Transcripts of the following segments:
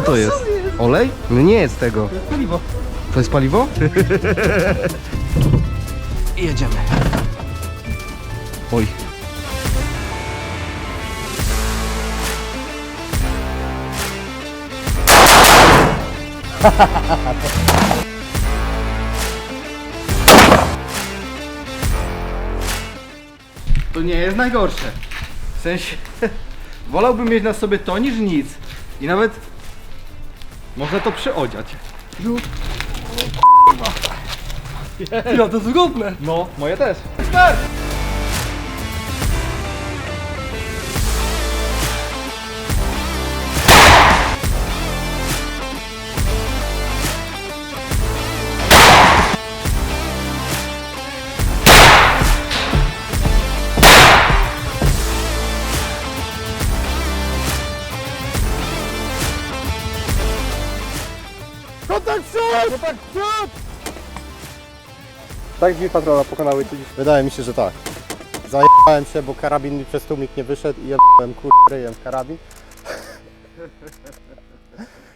Co to jest? Olej? No nie jest tego. Paliwo. To jest paliwo? I jedziemy. Oj. To nie jest najgorsze. W sensie, wolałbym mieć na sobie to niż nic. I nawet można to przyodziać. Ja to zgodne. No, moje też. Tak drzwi patrola pokonały ci Wydaje mi się, że tak. Zajebałem się, bo karabin mi przez tłumik nie wyszedł i jebałem kur... ryjem w karabin.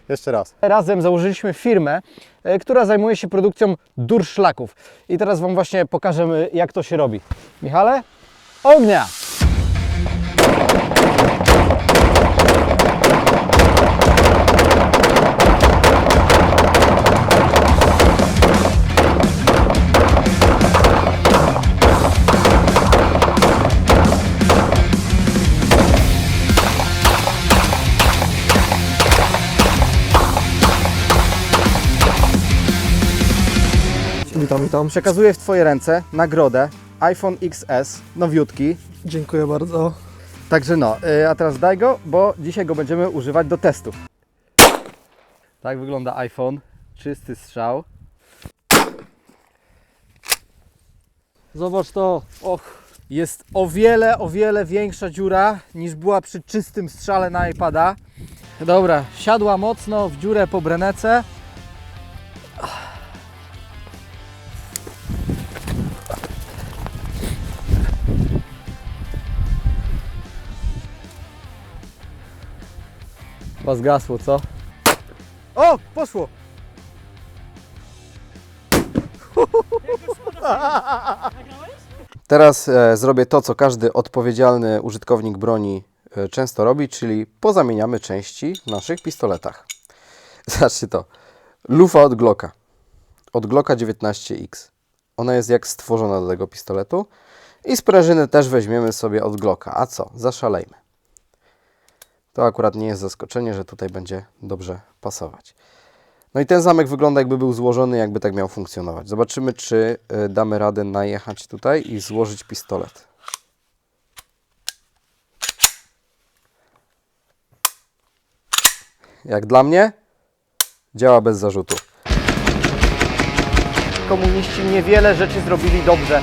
Jeszcze raz. Razem założyliśmy firmę, e, która zajmuje się produkcją durszlaków. I teraz Wam właśnie pokażemy, jak to się robi. Michale? Ognia! Witam, witam. Przekazuję w Twoje ręce nagrodę iPhone XS, nowiutki. Dziękuję bardzo. Także no, y, a teraz daj go, bo dzisiaj go będziemy używać do testów. Tak wygląda iPhone. Czysty strzał. Zobacz to. Och, jest o wiele, o wiele większa dziura niż była przy czystym strzale na iPada. Dobra, siadła mocno w dziurę po brenece. Was gasło, co? O, poszło! Teraz e, zrobię to, co każdy odpowiedzialny użytkownik broni e, często robi, czyli pozamieniamy części w naszych pistoletach. Zobaczcie to. Lufa od Glocka. Od Glocka 19X. Ona jest jak stworzona do tego pistoletu. I sprężynę też weźmiemy sobie od Glocka. A co? Zaszalejmy. To akurat nie jest zaskoczenie, że tutaj będzie dobrze pasować. No i ten zamek wygląda jakby był złożony, jakby tak miał funkcjonować. Zobaczymy, czy y, damy radę najechać tutaj i złożyć pistolet. Jak dla mnie, działa bez zarzutu. Komuniści niewiele rzeczy zrobili dobrze.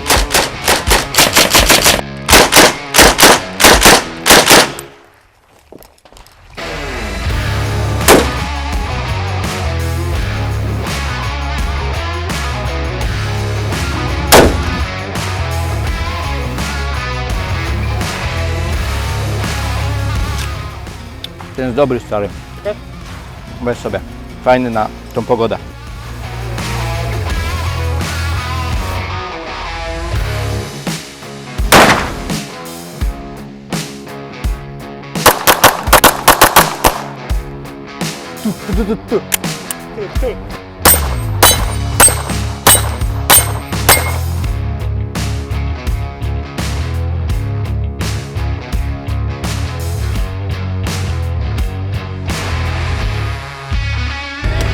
Ten jest dobry stary. Weź sobie. Fajny na tą pogodę.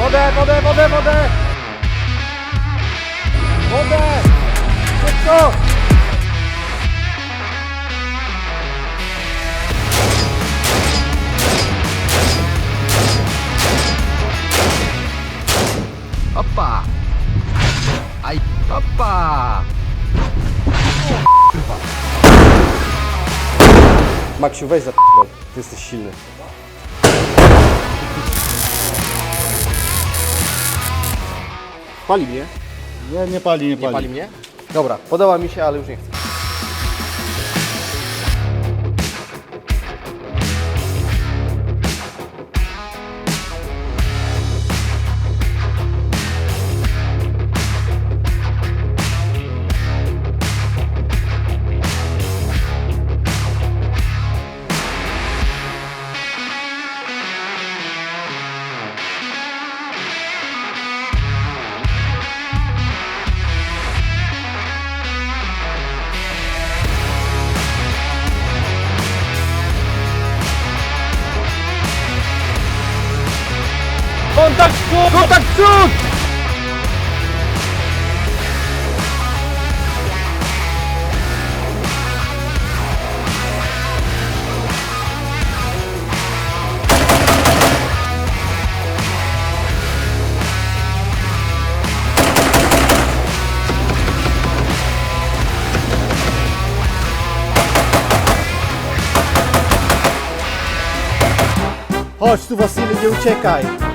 Wodę, wodę, wodę, wodę! Wodę! Szybko! Opa! Aj, opa! Maksiu, weź za ty jesteś silny. Pali mnie? Nie, nie pali, nie Nie pali mnie? Dobra, podoba mi się, ale już nie chcę. Kotaktsu! Chodź tu Wasily, deu uciekaj!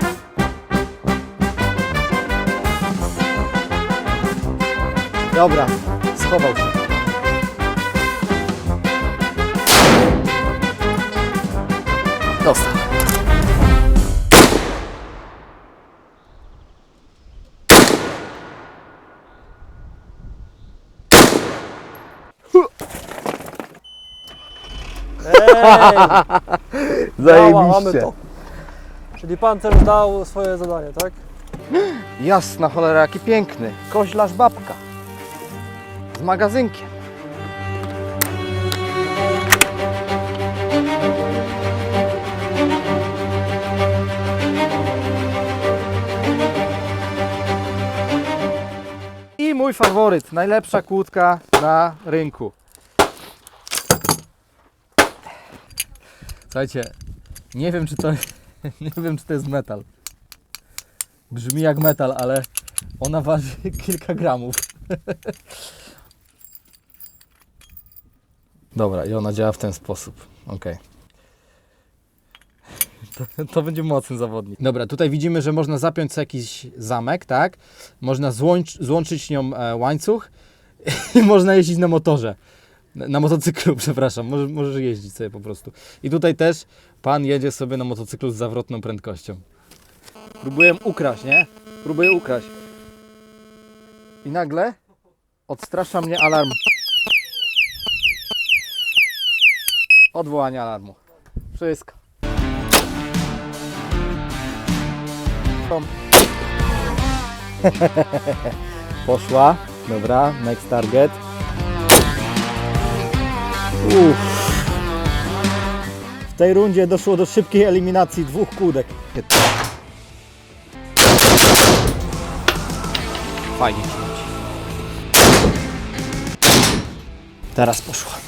Dobra, schował się. Dostał. Działa, mamy to. Czyli pancerz dał swoje zadanie, tak? Jasna cholera, jaki piękny. Koźlarz babka. Z magazynkiem. I mój faworyt, najlepsza kłódka na rynku. Słuchajcie, nie wiem czy to, nie wiem czy to jest metal. Brzmi jak metal, ale ona waży kilka gramów. Dobra, i ona działa w ten sposób. Ok. To, to będzie mocny zawodnik. Dobra, tutaj widzimy, że można zapiąć sobie jakiś zamek, tak? Można złącz, złączyć nią e, łańcuch i można jeździć na motorze. Na, motocyklu, przepraszam. Możesz, możesz jeździć sobie po prostu. I tutaj też pan jedzie sobie na motocyklu z zawrotną prędkością. Próbuję ukraść, nie? Próbuję ukraść. I nagle odstrasza mnie alarm. Odwołanie alarmu. Wszystko. Poszła. Dobra, next target. Uff. W tej rundzie doszło do szybkiej eliminacji dwóch kłódek. Fajnie. Teraz poszła.